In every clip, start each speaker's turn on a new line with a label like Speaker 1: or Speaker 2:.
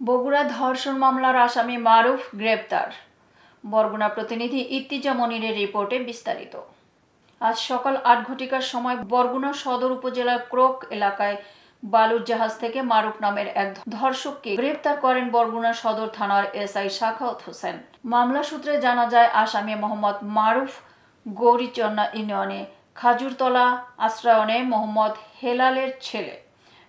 Speaker 1: বগুড়া ধর্ষণ মামলার আসামি মারুফ গ্রেপ্তার। বরগুনা প্রতিনিধি ইত্তিজা মনিরের রিপোর্টে বিস্তারিত। আজ সকাল আট ঘটিকার সময় বরগুনা সদর উপজেলার ক্রোক এলাকায় বালুর জাহাজ থেকে মারুফ নামের এক ধর্ষককে গ্রেপ্তার করেন বরগুনা সদর থানার এসআই শাখাওত হোসেন। মামলা সূত্রে জানা যায়, আসামি মোহাম্মদ মারুফ গৌরীচন্না ইউনিয়নে খাজুরতলা আশ্রয়নে মোহাম্মদ হেলালের ছেলে।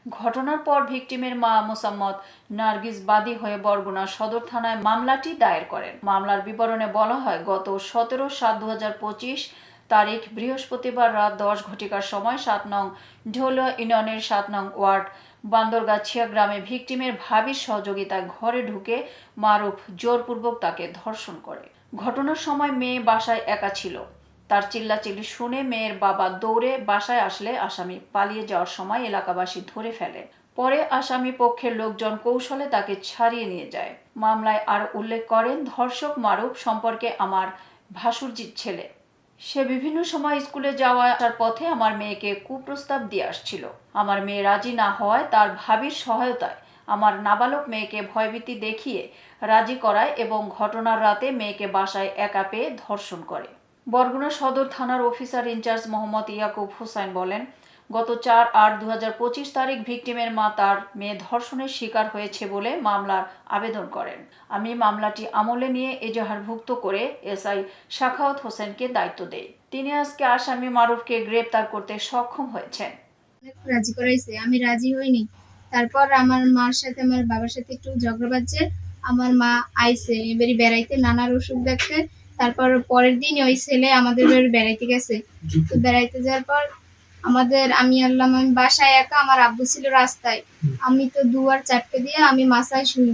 Speaker 1: ঘটনার পর ভিকটিমের মা মোসাম্মদ নার্গিস বাদী হয়ে বরগুনা সদর থানায় মামলাটি দায়ের করেন। মামলার বিবরণে বলা হয়, গত সতেরো সাত দু তারিখ বৃহস্পতিবার রাত দশ ঘটিকার সময় সাত নং ঢোলিয়া ইউনিয়নের সাত নং ওয়ার্ড বান্দরগাছিয়া গ্রামে ভিকটিমের ভাবির সহযোগিতায় ঘরে ঢুকে মারুফ জোরপূর্বক তাকে ধর্ষণ করে। ঘটনার সময় মেয়ে বাসায় একা ছিল। তার চিল্লাচিল্লি শুনে মেয়ের বাবা দৌড়ে বাসায় আসলে আসামি। পালিয়ে যাওয়ার সময় এলাকাবাসী ধরে ফেলে। পরে আসামি পক্ষের লোকজন কৌশলে তাকে ছাড়িয়ে নিয়ে যায়। মামলায় আর উল্লেখ করেন, ধর্ষক মারুফ সম্পর্কে আমার ভাসুরজির ছেলে। সে বিভিন্ন সময় স্কুলে যাওয়া আসার পথে আমার মেয়েকে কুপ্রস্তাব দিয়ে আসছিল। আমার মেয়ে রাজি না হওয়ায় তার ভাবির সহায়তায় আমার নাবালক মেয়েকে ভয়ভীতি দেখিয়ে রাজি করায় এবং ঘটনার রাতে মেয়েকে বাসায় একা পেয়ে ধর্ষণ করে। বরগুনা সদর থানার officer in charge Mohammad Yakub Hossain বলেন, গত চার আট দু তারিখ ভিকটিমের মা তার মেয়ে ধর্ষণের শিকার হয়েছে বলে মামলার আবেদন করেন। আমি মামলাটি আমলে নিয়ে এজাহারভুক্ত করে এসআই শাখাওয়াত হোসেনকে দায়িত্ব দেই। তিনি আজকে আসামি মারুফকে গ্রেপ্তার করতে সক্ষম হয়েছেন।
Speaker 2: রাজি করাইছে, আমি রাজি হইনি। তারপর আমার মার সাথে, আমার বাবার সাথে একটু ঝগড়া বাজছে আমার মা আইছে এবারে বেড়াইতে, নানার ওষুধ দেখতে। তারপর পরের দিন ওই ছেলে আমাদের বাড়ি বেড়াইতে গেছে। তো বেড়াইতে যাওয়ার পর আমাদের আমি আনলাম আমি বাসায় একা আমার আব্বু ছিল রাস্তায়। আমি তো দুয়ার চারটে দিয়ে আমি মাসায় শুনি।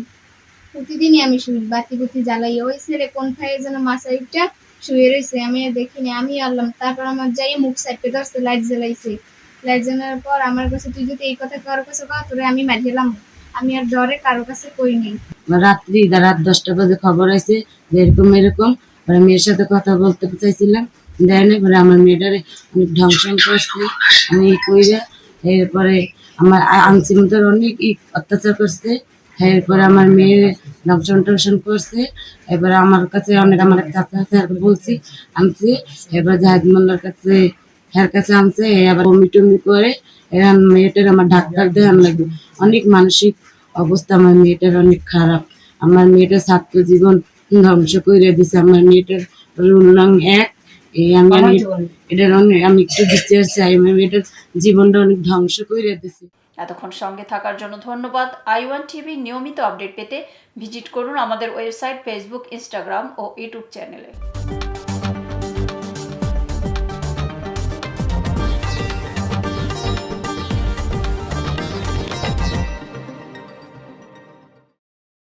Speaker 2: প্রতিদিনই আমি শুনি বাতি বুতি জ্বালাই ওই ছেলে কোন খাইয়ে যেন মাসায় উঠটা শুয়ে রয়েছে আমি আর দেখিনি। আমি আনলাম তারপর আমার যাই মুখ সাইডে ধরছে লাইট জ্বালাইছে। লাইট জ্বালানোর পর আমার কাছে তুই যদি এই কথা কারোর কাছে কর তোরে আমি মারিলাম আমি আর ডরে কারোর কাছে কই নেই।
Speaker 3: রাত্রি রাত দশটা বাজে খবর আছে যে এরকম এরকম। পরে মেয়ের সাথে কথা বলতে চাইছিলাম। দেয় না পরে আমার মেয়েটারে অনেক ধ্বংসন করছে। আমি কইরা এরপরে আমার আ- আনসি মতো অনেক অত্যাচার করছে। এরপরে আমার মেয়ের ধ্বংসন টংসন করছে। এবারে আমার কাছে অনেক, আমার কাছে আছে বলছি, আনছি। এবার জাহাজ মোল্লার কাছে, এর কাছে আনছে আবার বমি টমি করে। এর মেয়েটার আমার ডাক্তার দেখান লাগবে অনেক মানসিক অবস্থা, আমার মেয়েটার অনেক খারাপ। আমার মেয়েটার ছাত্র জীবন ধ্বংস করে দিছে আমার মেয়েটার রুল নং এক। এই আমি আমি- এটার অনেক আমি একটু বিচার চাই আমার মেয়েটার জীবনটা অনেক ধ্বংস করে দিছে।
Speaker 1: এতক্ষণ সঙ্গে থাকার জন্য ধন্যবাদ। আই ওয়ান টিভি নিয়মিত আপডেট পেতে ভিজিট করুন আমাদের ওয়েবসাইট ফেসবুক ইনস্টাগ্রাম ও ইউটিউব চ্যানেলে।